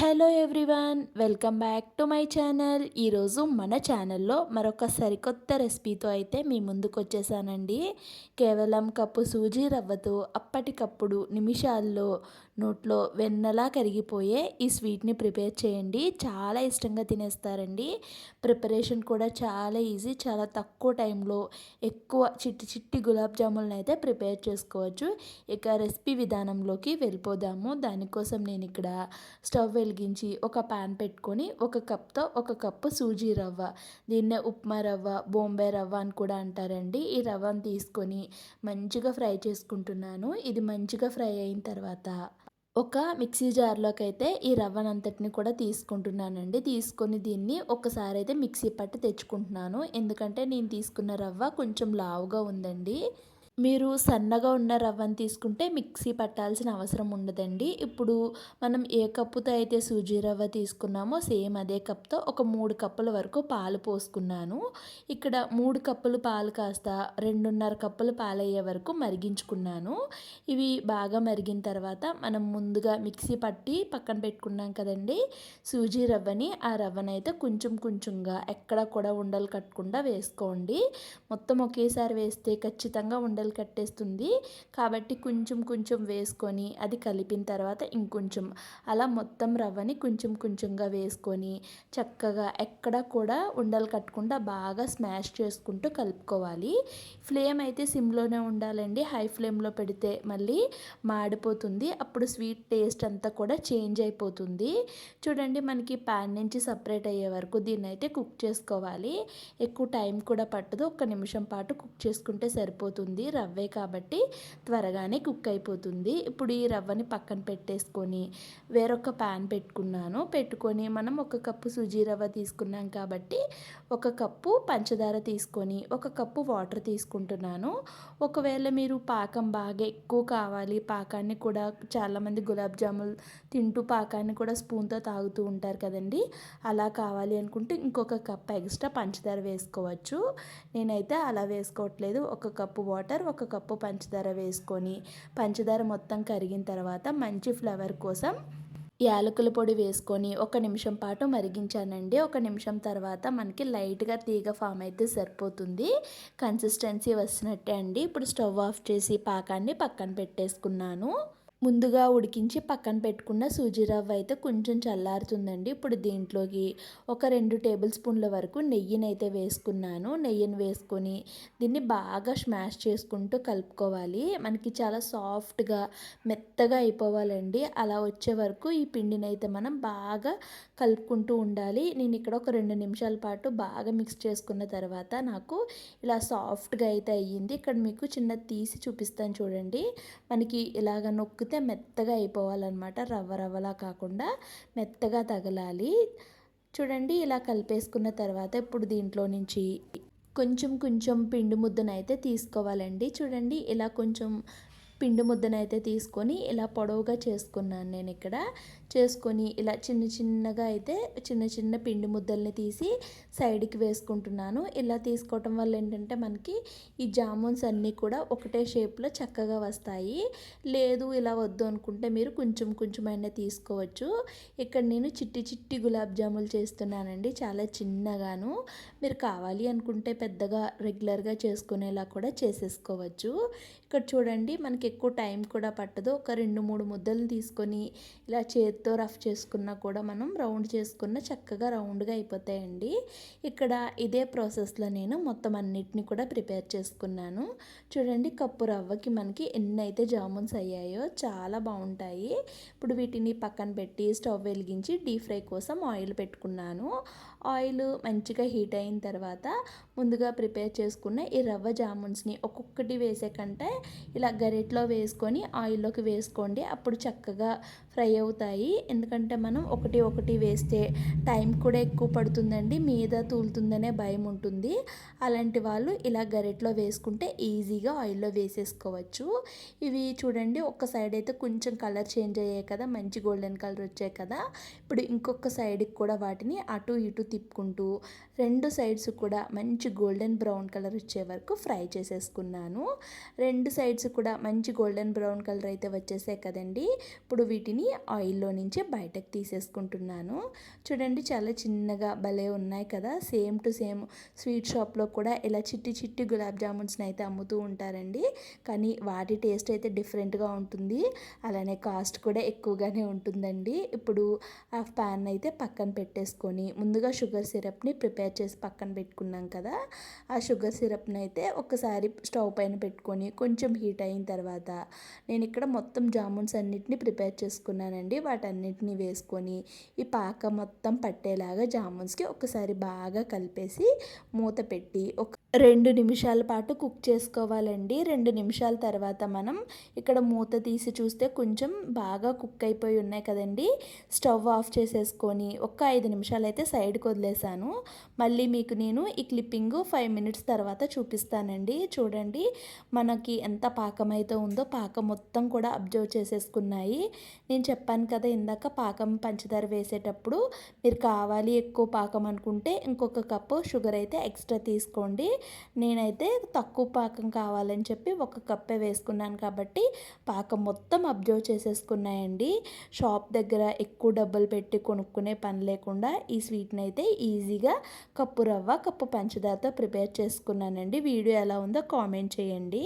Hello everyone welcome back to my channel. ఈరోజు మన ఛానల్లో మరొక సరికొత్త రెసిపీతో అయితే మీ ముందుకు వచ్చేసానండి. కేవలం కప్పు సూజీ రవ్వతో అప్పటికప్పుడు నిమిషాల్లో నోట్లో వెన్నలా కరిగిపోయే ఈ స్వీట్ని ప్రిపేర్ చేయండి. చాలా ఇష్టంగా తినేస్తారండి. ప్రిపరేషన్ కూడా చాలా ఈజీ. చాలా తక్కువ టైంలో ఎక్కువ చిట్టి చిట్టి గులాబ్ జాములను అయితే ప్రిపేర్ చేసుకోవచ్చు. ఇక రెసిపీ విధానంలోకి వెళ్ళిపోదాము. దానికోసం నేను ఇక్కడ స్టవ్ వెలిగించి ఒక పాన్ పెట్టుకొని ఒక కప్తో ఒక కప్పు సూజీ రవ్వ దీన్నే ఉప్మా రవ్వ బొంబే రవ్వ అని కూడా అంటారండి. ఈ రవ్వను తీసుకొని మంచిగా ఫ్రై చేసుకుంటున్నాను. ఇది మంచిగా ఫ్రై అయిన తర్వాత ఒక మిక్సీ జార్లోకి అయితే ఈ రవ్వనంతటిని కూడా తీసుకుంటున్నానండి. తీసుకొని దీన్ని ఒకసారి అయితే మిక్సీ పట్టి తెచ్చుకుంటున్నాను. ఎందుకంటే నేను తీసుకున్న రవ్వ కొంచెం లావుగా ఉందండి. మీరు సన్నగా ఉన్న రవ్వను తీసుకుంటే మిక్సీ పట్టాల్సిన అవసరం ఉండదండి. ఇప్పుడు మనం ఏ కప్పుతో అయితే సూజీ రవ్వ తీసుకున్నామో సేమ్ అదే కప్తో ఒక మూడు కప్పుల వరకు పాలు పోసుకున్నాను. ఇక్కడ మూడు కప్పులు పాలు కాస్త రెండున్నర కప్పులు పాలు అయ్యే వరకు మరిగించుకున్నాను. ఇవి బాగా మరిగిన తర్వాత మనం ముందుగా మిక్సీ పట్టి పక్కన పెట్టుకున్నాం కదండి. సూజీ రవ్వని ఆ రవ్వనైతే కొంచెం కొంచెంగా ఎక్కడ కూడా ఉండలు కట్టకుండా వేసుకోండి. మొత్తం ఒకేసారి వేస్తే ఖచ్చితంగా ఉండలు కట్టేస్తుంది. కాబట్టి కొంచెం కొంచెం వేసుకొని అది కలిపిన తర్వాత ఇంకొంచెం అలా మొత్తం రవ్వని కొంచెం కొంచెంగా వేసుకొని చక్కగా ఎక్కడ కూడా ఉండలు కట్టకుండా బాగా స్మాష్ చేసుకుంటూ కలుపుకోవాలి. ఫ్లేమ్ అయితే సిమ్లోనే ఉండాలండి. హై ఫ్లేమ్లో పెడితే మళ్ళీ మాడిపోతుంది. అప్పుడు స్వీట్ టేస్ట్ అంతా కూడా చేంజ్ అయిపోతుంది. చూడండి మనకి ప్యాన్ నుంచి సపరేట్ అయ్యే వరకు దీన్ని అయితే కుక్ చేసుకోవాలి. ఎక్కువ టైం కూడా పట్టదు. ఒక్క నిమిషం పాటు కుక్ చేసుకుంటే సరిపోతుంది. రవ్వే కాబట్టి త్వరగానే కుక్ అయిపోతుంది. ఇప్పుడు ఈ రవ్వని పక్కన పెట్టేసుకొని వేరొక ప్యాన్ పెట్టుకున్నాను. పెట్టుకొని మనం ఒక కప్పు సుజీ రవ్వ తీసుకున్నాం కాబట్టి ఒక కప్పు పంచదార తీసుకొని ఒక కప్పు వాటర్ తీసుకుంటున్నాను. ఒకవేళ మీరు పాకం బాగా ఎక్కువ కావాలి పాకాన్ని కూడా చాలామంది గులాబ్ జాములు తింటూ పాకాన్ని కూడా స్పూన్తో తాగుతూ ఉంటారు కదండి. అలా కావాలి అనుకుంటే ఇంకొక కప్ ఎక్స్ట్రా పంచదార వేసుకోవచ్చు. నేనైతే అలా వేసుకోవట్లేదు. ఒక కప్పు వాటర్ ఒక కప్పు పంచదార వేసుకొని పంచదార మొత్తం కరిగిన తర్వాత మంచి ఫ్లేవర్ కోసం యాలకుల పొడి వేసుకొని ఒక నిమిషం పాటు మరిగించానండి. ఒక నిమిషం తర్వాత మనకి లైట్గా తీగ ఫామ్ అయితే సరిపోతుంది. కన్సిస్టెన్సీ వచ్చినట్టే అండి. ఇప్పుడు స్టవ్ ఆఫ్ చేసి పాకాన్ని పక్కన పెట్టేసుకున్నాను. ముందుగా ఉడికించి పక్కన పెట్టుకున్న సూజీ రవ్వ అయితే కొంచెం చల్లారుతుందండి. ఇప్పుడు దీంట్లోకి ఒక రెండు టేబుల్ స్పూన్ల వరకు నెయ్యిని అయితే వేసుకున్నాను. నెయ్యిని వేసుకొని దీన్ని బాగా స్మాష్ చేసుకుంటూ కలుపుకోవాలి. మనకి చాలా సాఫ్ట్గా మెత్తగా అయిపోవాలండి. అలా వచ్చే వరకు ఈ పిండిని అయితే మనం బాగా కలుపుకుంటూ ఉండాలి. నేను ఇక్కడ ఒక రెండు నిమిషాల పాటు బాగా మిక్స్ చేసుకున్న తర్వాత నాకు ఇలా సాఫ్ట్గా అయితే అయ్యింది. ఇక్కడ మీకు చిన్న తీసి చూపిస్తాను చూడండి. మనకి ఇలాగ నొక్కు అయితే మెత్తగా అయిపోవాలన్నమాట. రవ్వ రవ్వలా కాకుండా మెత్తగా తగలాలి. చూడండి ఇలా కలిపేసుకున్న తర్వాత ఇప్పుడు దీంట్లో నుంచి కొంచెం కొంచెం పిండి ముద్దనైతే తీసుకోవాలండి. చూడండి ఇలా కొంచెం పిండి ముద్దనైతే తీసుకొని ఇలా పొడవుగా చేసుకున్నాను నేను ఇక్కడ. చేసుకొని ఇలా చిన్న చిన్నగా అయితే చిన్న చిన్న పిండి ముద్దల్ని తీసి సైడ్కి వేసుకుంటున్నాను. ఇలా తీసుకోవటం వల్ల ఏంటంటే మనకి ఈ జామున్స్ అన్నీ కూడా ఒకటే షేప్లో చక్కగా వస్తాయి. లేదు ఇలా వద్దు అనుకుంటే మీరు కొంచెం కొంచెమైనా తీసుకోవచ్చు. ఇక్కడ నేను చిట్టి చిట్టి గులాబ్ జాములు చేస్తున్నానండి చాలా చిన్నగాను. మీరు కావాలి అనుకుంటే పెద్దగా రెగ్యులర్గా చేసుకునేలా కూడా చేసేసుకోవచ్చు. ఇక్కడ చూడండి మనకి ఎక్కువ టైం కూడా పట్టదు. ఒక రెండు మూడు ముద్దలు తీసుకొని ఇలా చేతితో రఫ్ చేసుకున్నా కూడా మనం రౌండ్ చేసుకున్న చక్కగా రౌండ్గా అయిపోతాయండి. ఇక్కడ ఇదే ప్రాసెస్లో నేను మొత్తం అన్నిటిని కూడా ప్రిపేర్ చేసుకున్నాను. చూడండి కప్పు రవ్వకి మనకి ఎన్ని అయితే జామున్స్ అయ్యాయో చాలా బాగుంటాయి. ఇప్పుడు వీటిని పక్కన పెట్టి స్టవ్ వెలిగించి డీప్ ఫ్రై కోసం ఆయిల్ పెట్టుకున్నాను. ఆయిల్ మంచిగా హీట్ అయిన తర్వాత ముందుగా ప్రిపేర్ చేసుకున్న ఈ రవ్వ జామున్స్ని ఒక్కొక్కటి వేసే కంటే ఇలా గరెట్లో వేసుకొని ఆయిల్లోకి వేసుకోండి. అప్పుడు చక్కగా ఫ్రై అవుతాయి. ఎందుకంటే మనం ఒకటి ఒకటి వేస్తే టైం కూడా ఎక్కువ పడుతుందండి. మీద తూలుతుందనే భయం ఉంటుంది. అలాంటి వాళ్ళు ఇలా గరిటలో వేసుకుంటే ఈజీగా ఆయిల్లో వేసేసుకోవచ్చు. ఇవి చూడండి ఒక సైడ్ అయితే కొంచెం కలర్ చేంజ్ అయ్యాయి కదా మంచి గోల్డెన్ కలర్ వచ్చాయి కదా. ఇప్పుడు ఇంకొక సైడ్కి కూడా వాటిని అటు ఇటు తిప్పుకుంటూ రెండు సైడ్స్ కూడా మంచి గోల్డెన్ బ్రౌన్ కలర్ వచ్చే వరకు ఫ్రై చేసేసుకున్నాను. రెండు సైడ్స్ కూడా మంచి గోల్డెన్ బ్రౌన్ కలర్ అయితే వచ్చేసాయి కదండి. ఇప్పుడు వీటిని ఆయిల్లో నుంచి బయటకు తీసేసుకుంటున్నాను. చూడండి చాలా చిన్నగా భలే ఉన్నాయి కదా. సేమ్ టు సేమ్ స్వీట్ షాప్లో కూడా ఇలా చిట్టి చిట్టి గులాబ్ జామున్స్ని అయితే అమ్ముతూ ఉంటారండి. కానీ వాటి టేస్ట్ అయితే డిఫరెంట్గా ఉంటుంది. అలానే కాస్ట్ కూడా ఎక్కువగానే ఉంటుందండి. ఇప్పుడు ఆ ప్యాన్ అయితే పక్కన పెట్టేసుకొని ముందుగా షుగర్ సిరప్ని ప్రిపేర్ చేసి పక్కన పెట్టుకున్నాం కదా. ఆ షుగర్ సిరప్ని అయితే ఒకసారి స్టవ్ పైన పెట్టుకొని కొంచెం హీట్ అయిన తర్వాత తర్వాత నేను ఇక్కడ మొత్తం జామున్స్ అన్నిటిని ప్రిపేర్ చేసుకున్నానండి. వాటన్నిటిని వేసుకొని ఈ పాక మొత్తం పట్టేలాగా జామున్స్కి ఒకసారి బాగా కలిపేసి మూత పెట్టి ఒక రెండు నిమిషాల పాటు కుక్ చేసుకోవాలండి. రెండు నిమిషాల తర్వాత మనం ఇక్కడ మూత తీసి చూస్తే కొంచెం బాగా కుక్ అయిపోయి ఉన్నాయి కదండి. స్టవ్ ఆఫ్ చేసేసుకొని ఒక ఐదు నిమిషాలు అయితే సైడ్కి వదిలేసాను. మళ్ళీ మీకు నేను ఈ క్లిప్పింగ్ ఫైవ్ మినిట్స్ తర్వాత చూపిస్తానండి. చూడండి మనకి ఎంత పాకం అయితే ఉందో పాకం మొత్తం కూడా అబ్జర్వ్ చేసేసుకున్నాయి. నేను చెప్పాను కదా ఇందాక పాకం పంచదార వేసేటప్పుడు మీరు కావాలి ఎక్కువ పాకం అనుకుంటే ఇంకొక కప్పు షుగర్ అయితే ఎక్స్ట్రా తీసుకోండి. నేనైతే తక్కువ పాకం కావాలని చెప్పి ఒక కప్పే వేసుకున్నాను కాబట్టి పాకం మొత్తం అబ్జర్వ్ చేసేసుకున్నాయండి. షాప్ దగ్గర ఎక్కువ డబ్బులు పెట్టి కొనుక్కునే పని లేకుండా ఈ స్వీట్ని అయితే ఈజీగా కప్పు రవ్వ కప్పు పంచదారతో ప్రిపేర్ చేసుకున్నానండి. వీడియో ఎలా ఉందో కామెంట్ చేయండి.